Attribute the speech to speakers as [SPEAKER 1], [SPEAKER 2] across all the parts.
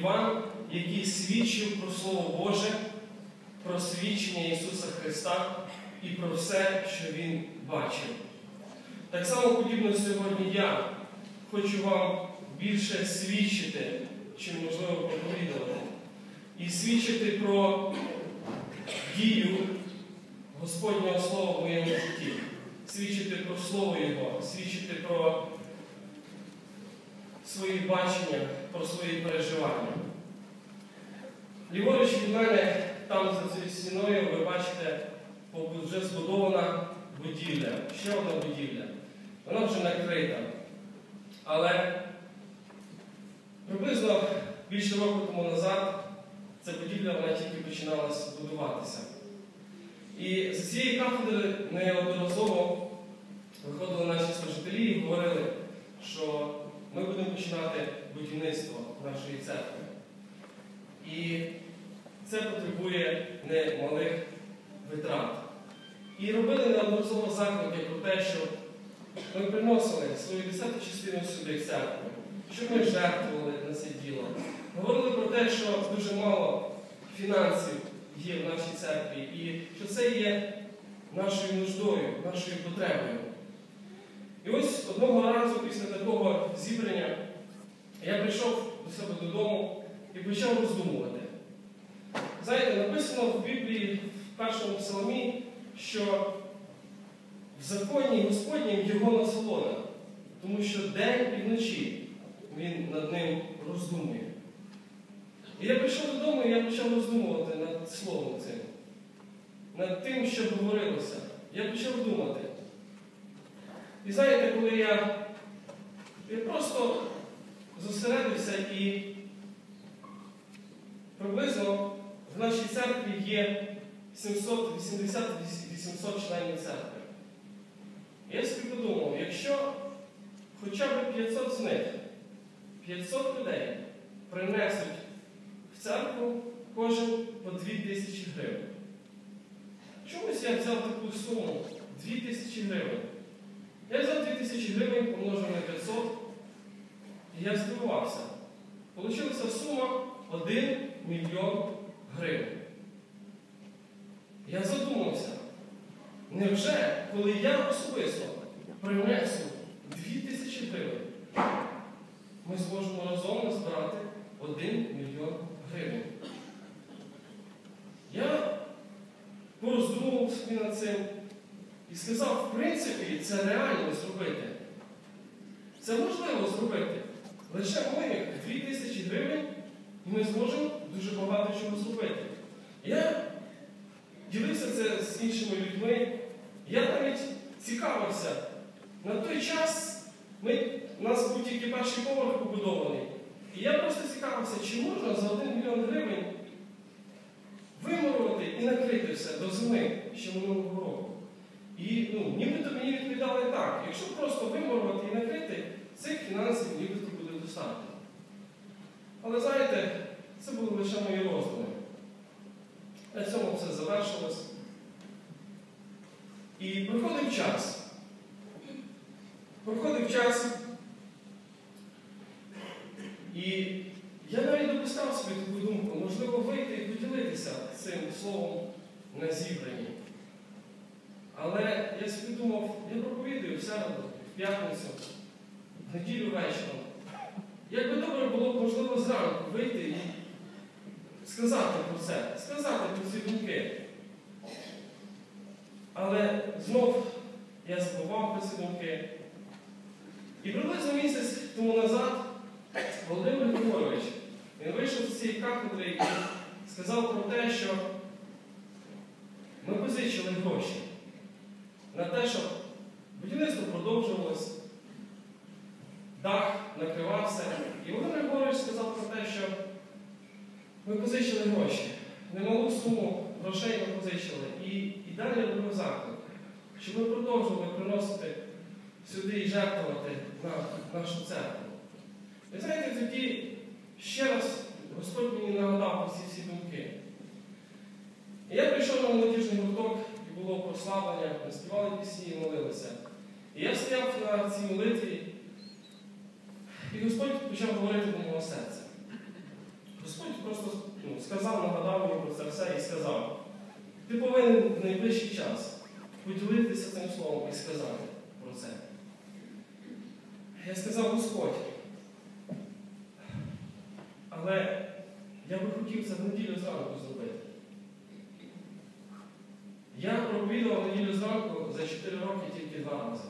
[SPEAKER 1] Іван, який свідчив про Слово Боже, про свідчення Ісуса Христа і про все, що Він бачив. Так само подібно сьогодні я хочу вам більше свідчити, чим можливо проповідувати. І свідчити про дію Господнього Слова в моєму житті, свідчити про Слово Його, свідчити про свої бачення, про свої переживання. Ліворуч від мене, там за цією стіною, ви бачите, вже збудована будівля, ще одна будівля. Вона вже накрита. Але приблизно більше року тому назад ця будівля вона тільки починалася будуватися. І з цієї кафедри неодноразово виходили наші служителі і говорили, що ми будемо починати будівництво нашої церкви. І це потребує немалих витрат. І робили неодноразово заклики про те, що ми приносили свою десяту частину сюди в церкву, щоб ми жертвували на це діло. Говорили про те, що дуже мало фінансів є в нашій церкві, і що це є нашою нуждою, нашою потребою. І ось одного разу після такого зібрання я прийшов до себе додому і почав роздумувати. Знаєте, написано в Біблії в першому псалмі, що в законі Господнім його насолода, тому що день і вночі він над ним роздумує. І я прийшов додому і я почав роздумувати над словом цим, над тим, що говорилося. Я почав думати. І знаєте, коли я, я просто зосередився і приблизно в нашій церкві є 780-800 членів церкви. Я собі подумав, якщо хоча б 500 з них, 500 людей принесуть в церкву кожен по 2 тисячі гривень. Чомусь я взяв таку суму 2 тисячі гривень. Я взяв 2 тисячі гривень, помножив на 500, і я здивувався. Получилася сума 1 мільйон гривень. Я задумався, невже, коли я особисто принесу 2 тисячі гривень, ми зможемо разом назбирати 1 мільйон гривень? Я пороздумував собі над цим і сказав, в принципі, це реально зробити. Це можливо зробити. Лише ми 2 тисячі гривень, і ми зможемо дуже багато чого зробити. Я ділився це з іншими людьми. Я навіть цікавився. На той час ми, у нас був тільки перший поверх побудований. І я просто цікавився, чи можна за 1 мільйон гривень вимурувати і накрити все до зими ще минулого року. І ну, нібито мені відповідали так, якщо просто вимурувати і накрити, цих фінансів нібито буде достатньо. Але знаєте, це були лише мої роздуми. На цьому все завершилось. І проходив час. Проходив час. І я навіть допускав собі таку думку, можливо, вийти і поділитися цим словом на зібранні. Думав, я проповідую в середу, в п'ятницю, в неділю вечором. Як би добре було б, можливо, зранку вийти і сказати про це, сказати про ці думки. Але знов я забував про ці думки. І приблизно місяць тому назад Володимир Григорович, він вийшов з цієї кафедри і сказав про те, що ми позичили гроші на те, щоб будівництво продовжувалось, дах накривався. І Володимир Григорович сказав про те, що ми позичили гроші. Немалу суму грошей ми позичили. І, і далі робив заклик, щоб ми продовжували приносити сюди і жертвувати на нашу церкву. І знаєте, тоді ще раз Господь мені нагадав про ці всі думки. Я прийшов на молодіжний гурток, було прославлення, співали пісні і молилися. І я стояв на цій молитві, і Господь почав говорити до мого серця. Господь просто ну, сказав, нагадав мені про це все і сказав, ти повинен в найближчий час поділитися цим словом і сказати про це. Я сказав Господь. Але я би хотів це в неділю зранку зробити. Я проповідував неділю зранку за 4 роки тільки два рази.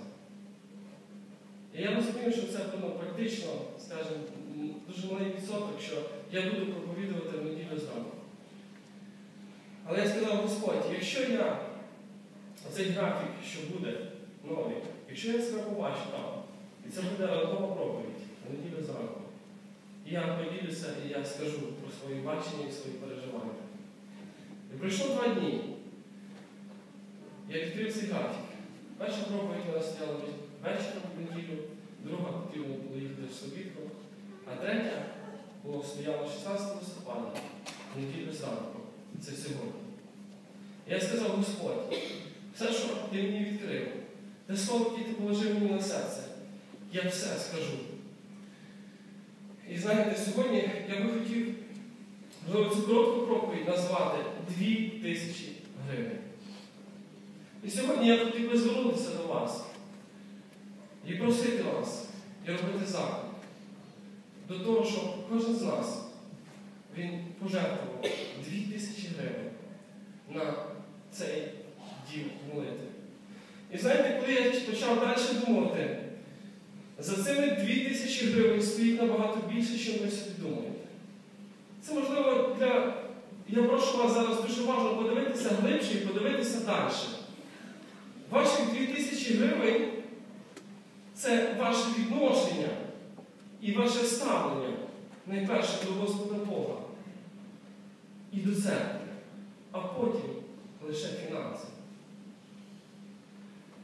[SPEAKER 1] І я розумію, що це ну, практично, скажімо, дуже малий відсоток, що я буду проповідувати неділю зранку. Але я сказав, Господь, якщо я оцей графік, що буде новий, якщо я себе побачу там, і це буде ранкова проповідь неділю зранку, і я поділюся і я скажу про свої бачення і свої переживання. І пройшло два дні. Я відкрив цей графік. Перша проповідь вона стояла вечором в неділю, друга потрібно було їхати в Собітку, а третя була стояла 16 листопада, в неділю зранку. Це сьогодні. Я сказав, Господь, все, що ти мені відкрив, те слово, яке ти положив мені на серце, я все скажу. І знаєте, сьогодні я би хотів цю коротку проповідь назвати 2 тисячі гривень. І сьогодні я хотів би звернутися до вас і просити вас і робити заклик до того, щоб кожен з нас він пожертвував 2 тисячі гривень на цей дім молитви. І знаєте, коли я почав далі думати, за цими 2 тисячі гривень стоїть набагато більше, ніж ви собі думаєте. Це можливо для. Я прошу вас зараз дуже важливо подивитися глибше і подивитися далі. Ваші 2 тисячі гривень це ваше відношення і ваше ставлення найперше до Господа Бога і до церкви, а потім лише фінанси.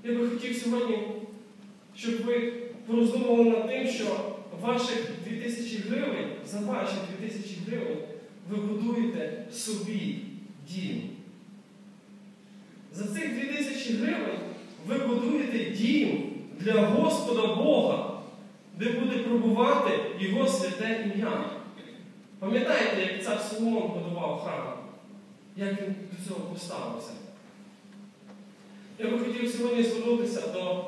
[SPEAKER 1] Я би хотів сьогодні, щоб ви пороздумували над тим, що ваших 2000 гривень, за ваші 2000 гривень ви будуєте собі дім. За цих 2000 гривень ви будуєте дім для Господа Бога, де буде пробувати Його святе ім'я. Пам'ятаєте, як цар Соломон будував храм? Як він до цього поставився? Я би хотів сьогодні звернутися до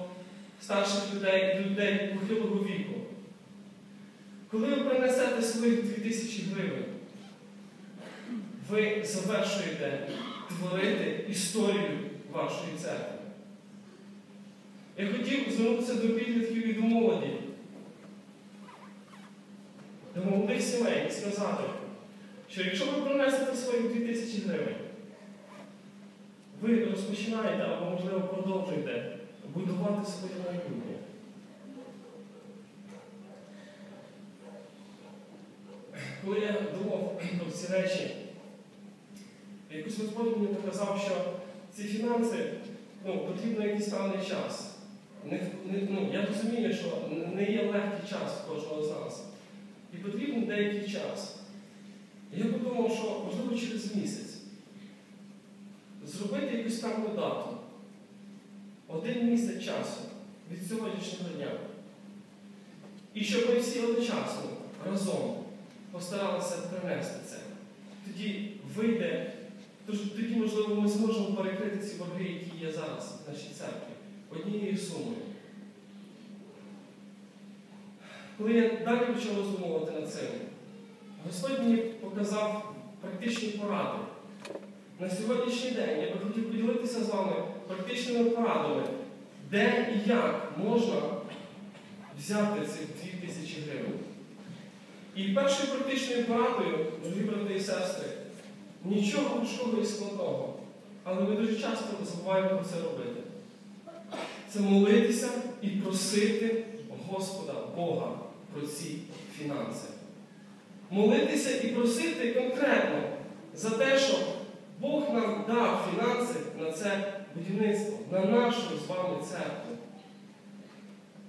[SPEAKER 1] старших людей, людей похилого віку. Коли ви принесете своїх 2000 гривень, ви завершуєте творити історію вашої церкви. Я хотів звернутися до підлітків і до молоді, до молодих сімей і сказати, що якщо ви принесете свої 2000 гривень, ви розпочинаєте або, можливо, продовжуєте будувати своє майбутнє. Коли я думав про ці речі, якось Господь мені показав, що ці фінанси ну, потрібно якийсь певний час. Не, не, ну, Я розумію, що не є легкий час кожного з нас. І потрібен деякий час. Я подумав, що можливо через місяць зробити якусь певну дату. Один місяць часу від сьогоднішнього дня. І щоб ми всі одночасно разом постаралися принести це. Тоді вийде, тоді, можливо, ми зможемо перекрити ці борги, які є зараз в нашій церкві, однією сумою. Коли я далі почав роздумувати над цим, Господь мені показав практичні поради. На сьогоднішній день я би хотів поділитися з вами практичними порадами, де і як можна взяти цих 2000 гривень. І першою практичною порадою, дорогі брати і сестри, нічого важкого і складного. Але ми дуже часто забуваємо про це робити. Це молитися і просити Господа Бога про ці фінанси. Молитися і просити конкретно за те, щоб Бог нам дав фінанси на це будівництво, на нашу з вами церкву.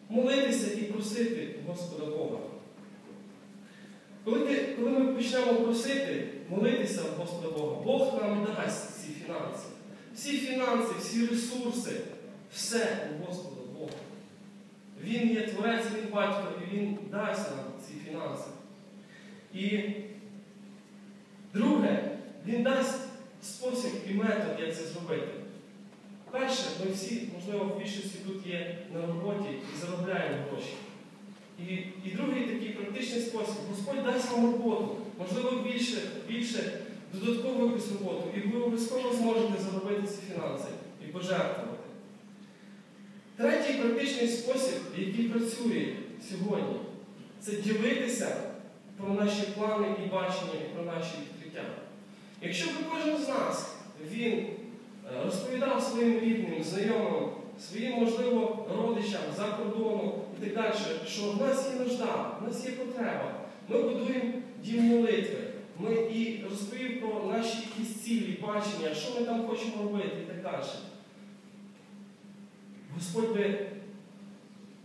[SPEAKER 1] Молитися і просити Господа Бога. Коли, ти, коли ми почнемо просити, молитися в Господа Бога, Бог нам дасть ці фінанси. Всі фінанси, всі ресурси, все у Господа Бога. Він є творець, він батько, і Він дасть нам ці фінанси. І друге, він дасть спосіб і метод, як це зробити. Перше, ми всі, можливо, в більшості тут є на роботі і заробляємо гроші. І, і другий такий практичний спосіб, Господь дасть вам роботу, можливо, більше, більше додаткову якусь роботу, і ви обов'язково зможете заробити ці фінанси і пожертвувати. Третій практичний спосіб, який працює сьогодні, це ділитися про наші плани і бачення, про наші відкриття. Якщо б кожен з нас він е, розповідав своїм рідним, знайомим, своїм, можливо, родичам за кордону і так далі, що в нас є нужда, в нас є потреба, ми будуємо дім молитви, ми і розповів про наші якісь цілі, бачення, що ми там хочемо робити і так далі. Господь би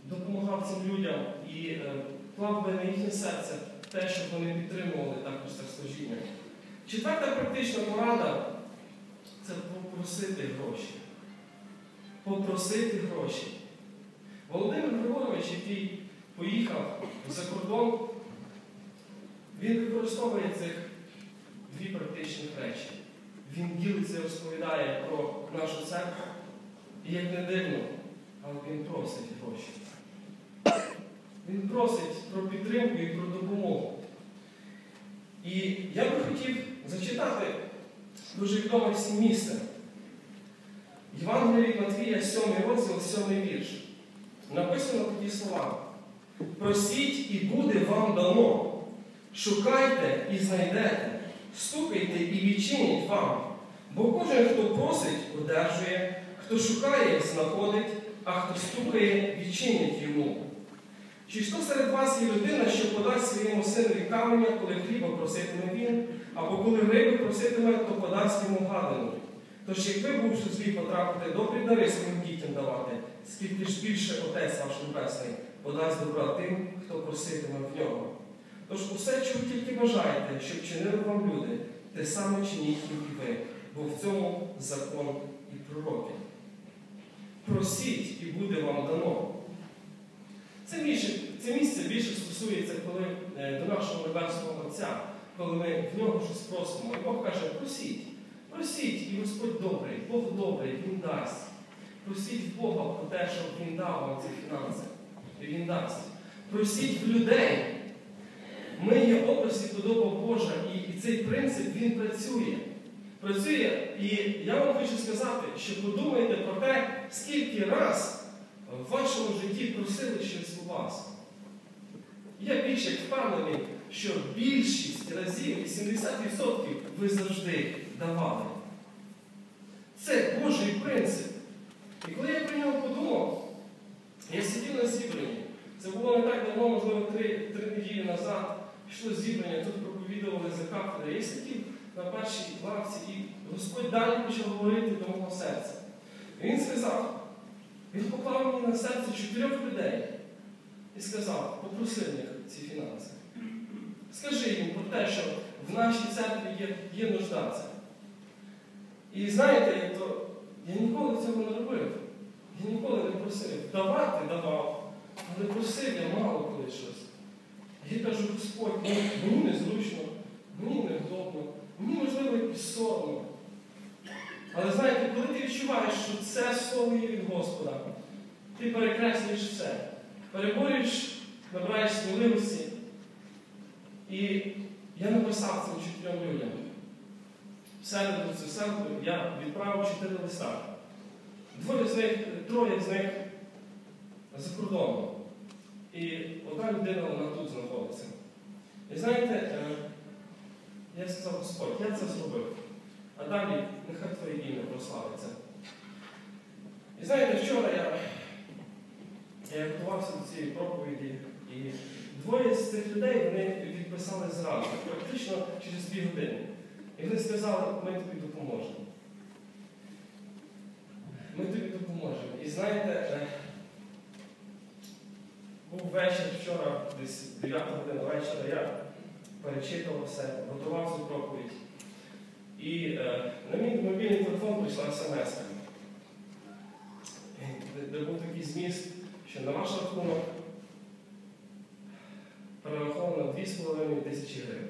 [SPEAKER 1] допомагав цим людям і е, клав би на їхнє серце те, щоб вони підтримували також це служіння. Четверта практична порада це попросити гроші. Попросити гроші. Володимир Григорович, який поїхав за кордон, він використовує цих дві практичні речі. Він ділиться і розповідає про нашу церкву. І як не дивно, але він просить гроші. Він просить про підтримку і про допомогу. І я би хотів зачитати дуже відоме всім місце. Євангелії Матвія, 7 розділ, 7 вірш. Написано такі слова. Просіть і буде вам дано. Шукайте і знайдете, стукайте і відчинять вам. Бо кожен, хто просить, одержує, хто шукає, знаходить, а хто стукає, відчинять йому. Чи хто серед вас є людина, що подасть своєму синові каменя, коли хліба проситиме він, або коли риби проситиме, то подасть йому гадину. Тож, як ви, бувши злі, потрапите добрі дари своїм дітям давати, скільки ж більше Отець ваш Небесний подасть добра тим, хто проситиме в нього. Тож усе, чого тільки бажаєте, щоб чинили вам люди, те саме чиніть і ви, бо в цьому закон і пророки. Просіть і буде вам дано. Це місце, це місце більше стосується, коли е, до нашого Небесного Отця, коли ми в нього щось просимо. І Бог каже, просіть, просіть, і Господь добрий, Бог добрий, Він дасть. Просіть Бога про те, щоб Він дав вам ці фінанси. І Він дасть. Просіть в людей. Ми є образ і подоба Божа, і, і цей принцип він працює. Працює, і я вам хочу сказати, що подумайте про те, скільки раз в вашому житті просили щось у вас. Я більше впевнений, що більшість разів, 80% ви завжди давали. Це Божий принцип. І коли я про нього подумав, я сидів на зібранні. Це було не так давно, можливо, три, три неділі назад. Пішло зібрання, тут проповідували за кафедри. Я сидів на першій лавці, і Господь далі почав говорити до мого серця. І Він сказав, він поклав мені на серце чотирьох людей і сказав, попроси в них ці фінанси. Скажи їм про те, що в нашій церкві є, є нужда це. І знаєте, то я ніколи цього не робив. Я ніколи не просив. Давати давав, але просив я мало коли щось. Я кажу, Господь, ну, мені незручно, мені невдобно, мені можливо якось соромно. Але знаєте, коли ти відчуваєш, що це слово є від Господа, ти перекреслюєш все, переборюєш, набираєш сміливості. І я написав цим чотирьом людям. В середу цю я відправив чотири листа. Двоє з них, троє з них за кордоном. І одна людина вона тут знаходиться. І знаєте, е, я сказав, Господь, я це зробив. А далі нехай твоє ім'я прославиться. І знаєте, вчора я, я готувався до цієї проповіді, і двоє з цих людей вони відписали зразу, практично через дві години. І вони сказали, ми тобі допоможемо. Ми тобі допоможемо. І знаєте, е, був вечір вчора, десь 9 година вечора, я перечитував все, готував цю проповідь. І е, на мій мобільний телефон прийшла смс, де, де був такий зміст, що на ваш рахунок перераховано 2,5 тисячі гривень.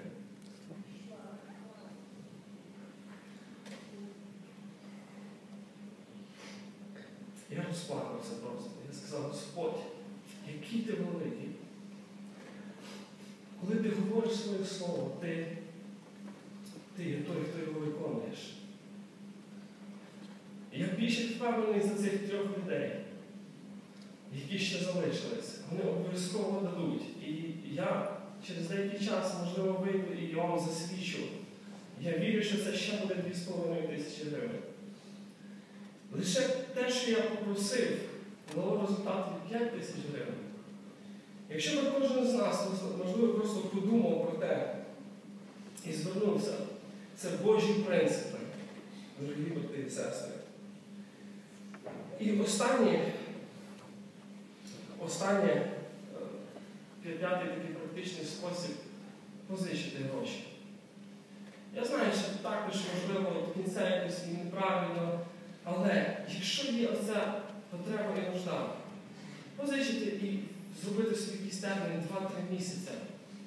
[SPEAKER 1] Я розплакався просто. Я сказав, Господь, який ти великий. Коли ти говориш своє слово, ти, ти є той, хто його виконуєш. Я більше впевнений за цих трьох людей, які ще залишились. Вони обов'язково дадуть. І я через деякий час, можливо, вийду і я вам засвідчу. Я вірю, що це ще буде 2,5 тисячі гривень. Лише те, що я попросив, дало результат від 5 тисяч гривень. Якщо би кожен з нас, можливо, просто подумав про те і звернувся, це Божі принципи, дорогі брати і сестри. І останнє, останнє, е, п'ятий такий практичний спосіб позичити гроші. Я знаю, що також, можливо, до кінця якось і неправильно, але якщо є оця потреба і нужда, позичити і зробити собі якийсь термін 2-3 місяці.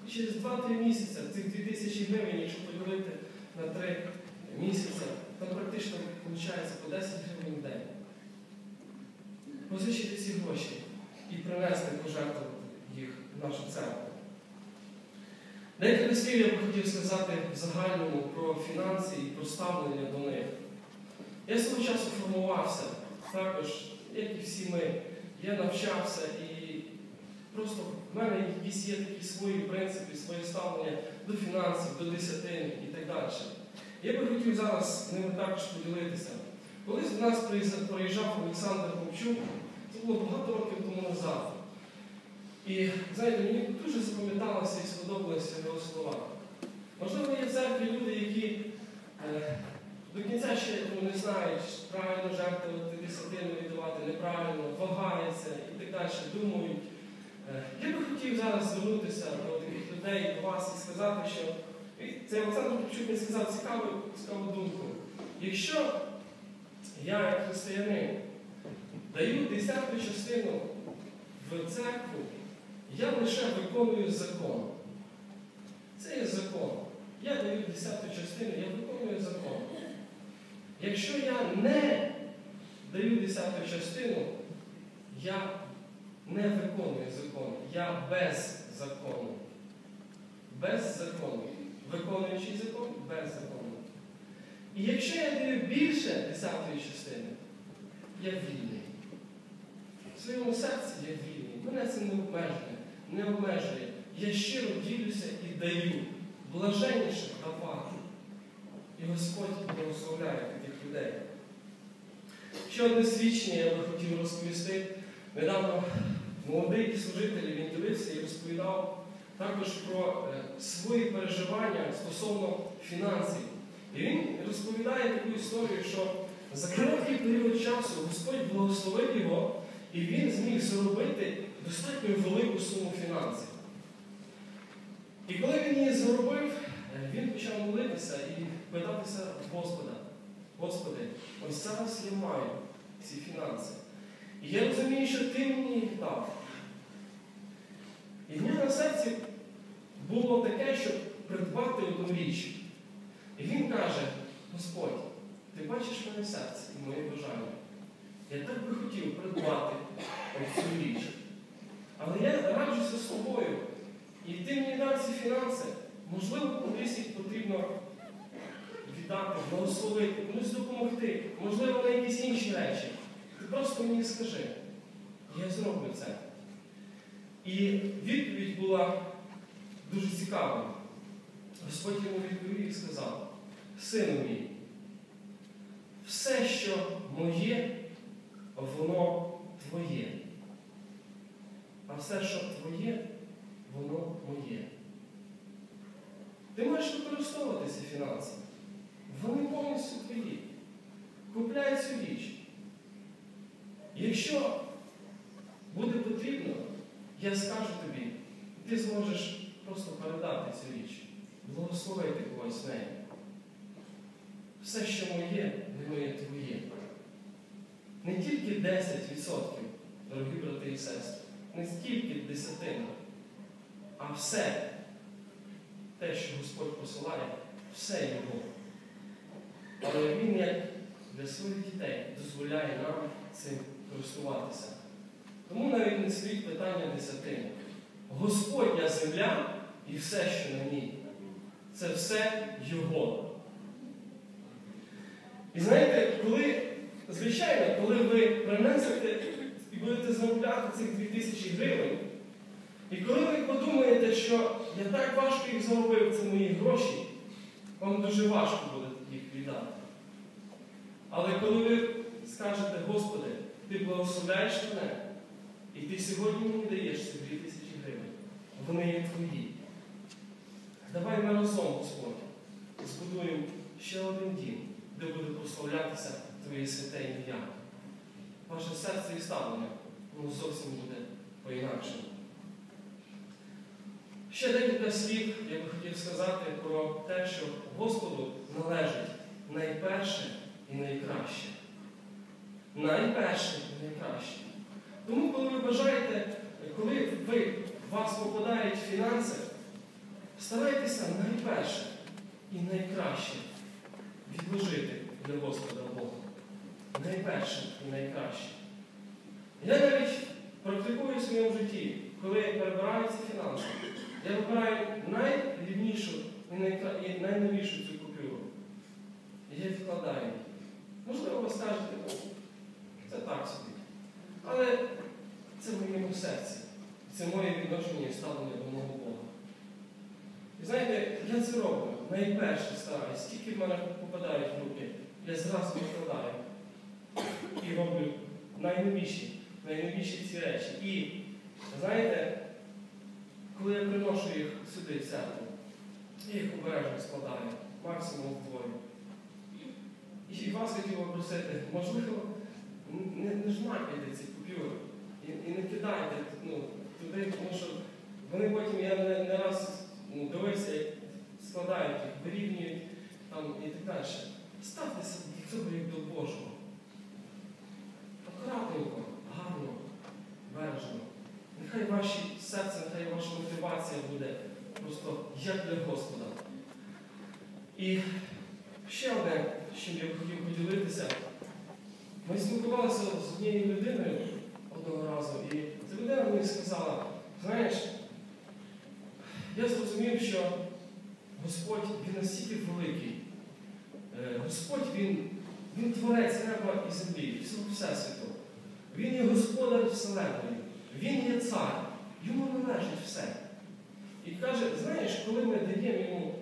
[SPEAKER 1] І через 2-3 місяці цих 2000 гривень, якщо поділити на 3 місяці, там практично виходить по 10 гривень в день. Позичити ці гроші і принести пожертвувати їх в нашу церкву. Декілька слів я б хотів сказати в загальному про фінанси і про ставлення до них. Я свого часу формувався, також, як і всі ми, я навчався і просто в мене якісь є такі свої принципи, свої ставлення до фінансів, до десятин і так далі. Я би хотів зараз з ними також поділитися. Колись до нас приїжджав Олександр Мовчук, це було багато років тому назад. І знаєте, мені дуже запам'яталося і сподобалися його слова. Можливо, є в церкві люди, які е, до кінця ще ну, не знають, правильно жертвувати десятину віддавати, неправильно, вагаються і так далі, думають. Е, я би хотів зараз звернутися до таких людей, до вас і сказати, що і цей Олександр Попчук він сказав цікаву, цікаву думку. Якщо я, як християнин, даю десяту частину в церкву, я лише виконую закон. Це є закон. Я даю десяту частину, я виконую закон. Якщо я не даю десяту частину, я не виконую закон. Я без закону. Без закону. Виконуючий закон без закону. І якщо я даю більше десятої частини, я вільний. В своєму серці я вільний. Мене це не обмежує. Не обмежує. Я щиро ділюся і даю. Блаженніше давати. І Господь благословляє таких людей. Ще одне свідчення я би хотів розповісти. Недавно молодий служитель він дивився і розповідав також про е, свої переживання стосовно фінансів. І він розповідає таку історію, що за короткий період часу Господь благословив його, і він зміг заробити достатньо велику суму фінансів. І коли він її заробив, е, він почав молитися і питатися Господа. Господи, ось зараз я маю ці фінанси. І я розумію, що ти мені їх дав. І в нього на серці було таке, щоб придбати одну річ. І він каже, Господь, ти бачиш моє серце і моє бажання. Я так би хотів придбати цю річ. Але я раджуся з тобою. І ти мені дав ці фінанси. Можливо, кудись їх потрібно віддати, благословити, комусь допомогти, можливо, на якісь інші речі. Ти просто мені скажи. Я зроблю це. І відповідь була дуже цікава. Господь йому відповів і сказав, сину мій, все, що моє, воно твоє. А все, що твоє, воно моє. Ти маєш використовувати ці. Вони повністю твої. Купляй цю річ. Якщо буде потрібно, я скажу тобі, ти зможеш просто передати цю річ, благословити когось нею. Все, що моє, воно є твоє. Не тільки 10%, дорогі брати і сестри, не стільки десятина, а все те, що Господь посилає, все Його. Але Він, як для своїх дітей, дозволяє нам цим користуватися. Тому навіть не стоїть питання десятини. Господня земля і все, що на ній, це все Його. І знаєте, коли, звичайно, коли ви принесете і будете заробляти цих 2000 гривень, і коли ви подумаєте, що я так важко їх заробив, це мої гроші, вам дуже важко віддати. Але коли ви скажете, Господи, Ти благословляєш мене, і ти сьогодні мені даєш ці 2000 гривень, вони є твої. Давай ми разом, Господь, збудуємо ще один дім, де буде прославлятися Твоє святе ім'я. Ваше серце і ставлення, воно зовсім буде по-інакшому. Ще декілька слів я би хотів сказати про те, що Господу належить найперше і найкраще. Найперше і найкраще. Тому, коли ви бажаєте, коли ви, вас попадають фінанси, старайтеся найперше і найкраще відложити для Господа Бога. Найперше і найкраще. Я навіть практикую в своєму житті, коли перебираю ці фінанси, я вибираю найрівнішу і найновішу цю відкладаю її. Можливо, ви скажете, це так собі. Але це в моєму серці. Це моє відношення ставлення до мого Бога. І знаєте, я це роблю. Найперше стараюсь, тільки в мене попадають в руки, я зразу відкладаю. І роблю найновіші, найновіші ці речі. І знаєте, коли я приношу їх сюди, в церкву, я їх обережно складаю, максимум вдвоє. І вас хотів би просити, можливо, не, не жмакайте ці купюри і, і не кидайте ну, туди, тому що вони потім, я не, не раз ну, дивився, складають їх, вирівнюють там, і так далі. Ставтеся до як до Божого. Акуратненько, гарно, бережно. Нехай ваше серце, нехай ваша мотивація буде просто як для Господа. І ще одне, чим я б хотів поділитися. Ми спілкувалися з однією людиною одного разу, і ця людина мені сказала, знаєш, я зрозумів, що Господь він настільки великий. Е, Господь він, він творець неба і землі, всього Всесвіту. Він є господар Вселеної, Він є цар, йому належить все. І каже, знаєш, коли ми даємо йому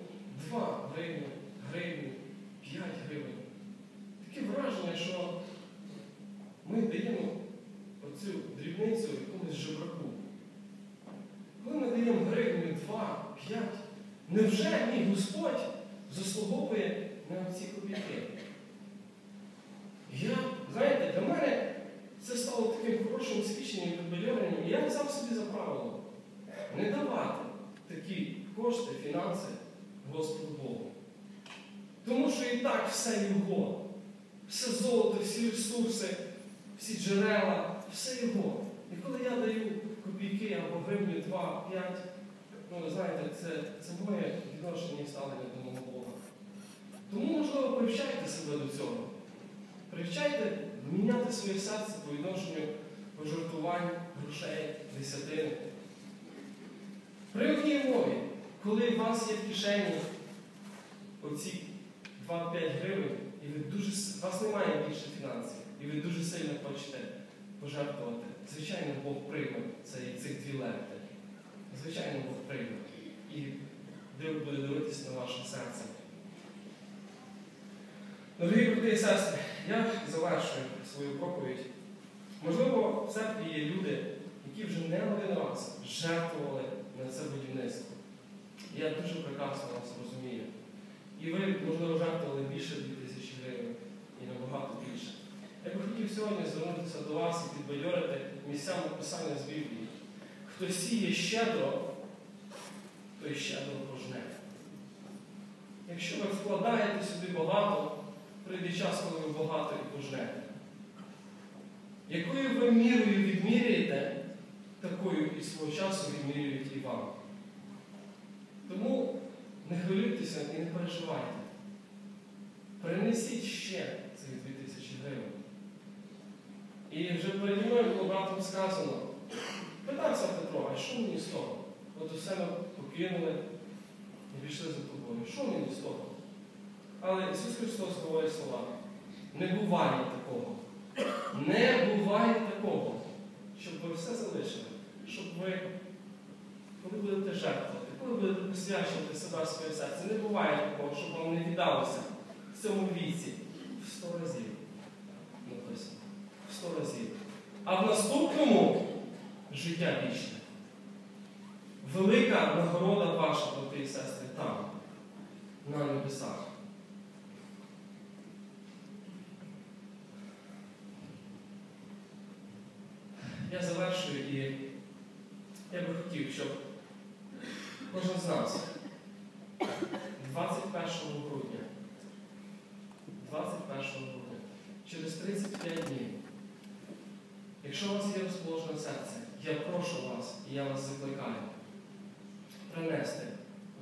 [SPEAKER 1] 2 гривні, гривні, 5 гривень, таке враження, що ми даємо оцю дрібницю якомусь жебраку. Ми даємо гривню, 2, 5, невже мій Господь заслуговує на ці копійки? Я, знаєте, для мене це стало таким хорошим свідченням і я взяв собі за правило не давати такі кошти, фінанси Господу Богу. Тому що і так все Його. Все золото, всі ресурси, всі джерела, все Його. І коли я даю копійки або гривню 2, 5, ну ви знаєте, це, це моє відношення і ставлення до мого Бога. Тому, можливо, привчайте себе до цього. Привчайте міняти своє серце по відношенню пожертвувань, грошей, десятин. При одній мові, коли у вас є в кишені оці 2-5 гривень, і ви дуже, вас немає більше фінансів, і ви дуже сильно хочете пожертвувати, звичайно, Бог прийме цей, цих дві лекти. Звичайно, Бог прийме. І Бог буде дивитися на ваше серце. Дорогі брати і сестри, я завершую свою проповідь. Можливо, в церкві є люди, які вже не один раз жертвували на це будівництво. Я дуже прекрасно вас розумію. І ви, можливо, жертвували більше 2000 гривень і набагато більше. Я би хотів сьогодні звернутися до вас і підбадьорити місцями писання з Біблії. Хто сіє щедро, той щедро пожне. Якщо ви вкладаєте сюди багато, прийде час, коли ви багато і пожнете. Якою ви мірою відміряєте, такою і свого часу відмірюють і вам. Тому не хвилюйтеся і не переживайте. Принесіть ще цих 2000 гривень. І вже переді мною було братом сказано, питався Петро, а що мені з того? От усе ми покинули і пішли за тобою. Що мені з того? Але Ісус Христос говорить слова. Не буває такого. Не буває такого, щоб ви все залишили, щоб ви, коли будете жертвувати, коли будете посвячувати себе своє серце, не буває такого, щоб вам не віддалося в цьому віці в сто разів. Написано. В сто разів. А в наступному життя вічне. Велика нагорода ваша, брати і сестри, там, на небесах. Я завершую і я би хотів, щоб кожен з нас 21 грудня, 21 грудня, через 35 днів, якщо у вас є розположене серце, я прошу вас і я вас закликаю принести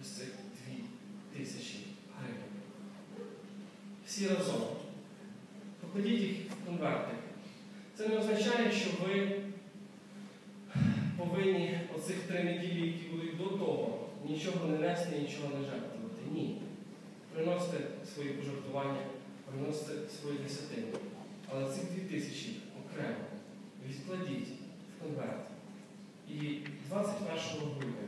[SPEAKER 1] ось цих 2000 гривень. Всі разом. Покладіть їх в конвертик. Це не означає, що ви повинні оцих три неділі, які будуть до того, нічого не нести, нічого не жертвувати. Ні. Приносите свої пожертвування, приносите свої десятини. Але цих дві тисячі окремо відкладіть в конверт. І 21 грудня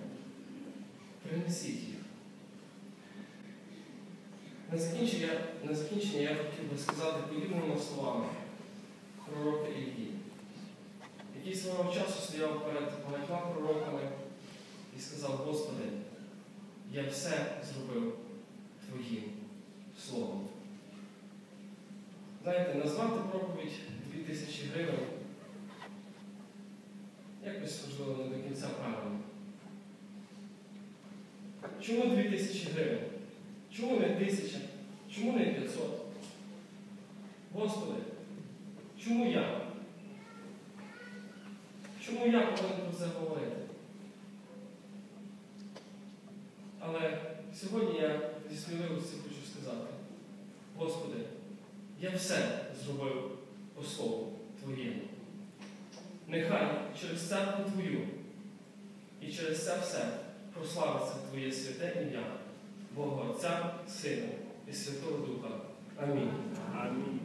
[SPEAKER 1] принесіть їх. На закінчення, на закінчення я хотів би сказати подібними словами пророка Іллі, який свого часу стояв перед багатьма пророками і сказав, Господи, я все зробив Твоїм словом. Знаєте, назвати проповідь 2000 гривень якось, можливо, не до кінця правильно. Чому 2000 гривень? Чому не 1000? Чому не 500? Господи, чому я? Чому я повинен про це говорити? Але сьогодні я зі сміливості хочу сказати, Господи, я все зробив по слову Твоєму. Нехай через церкву Твою і через це все прославиться Твоє святе ім'я, Бога Отця, Сина і Святого Духа. Амінь.
[SPEAKER 2] Амінь.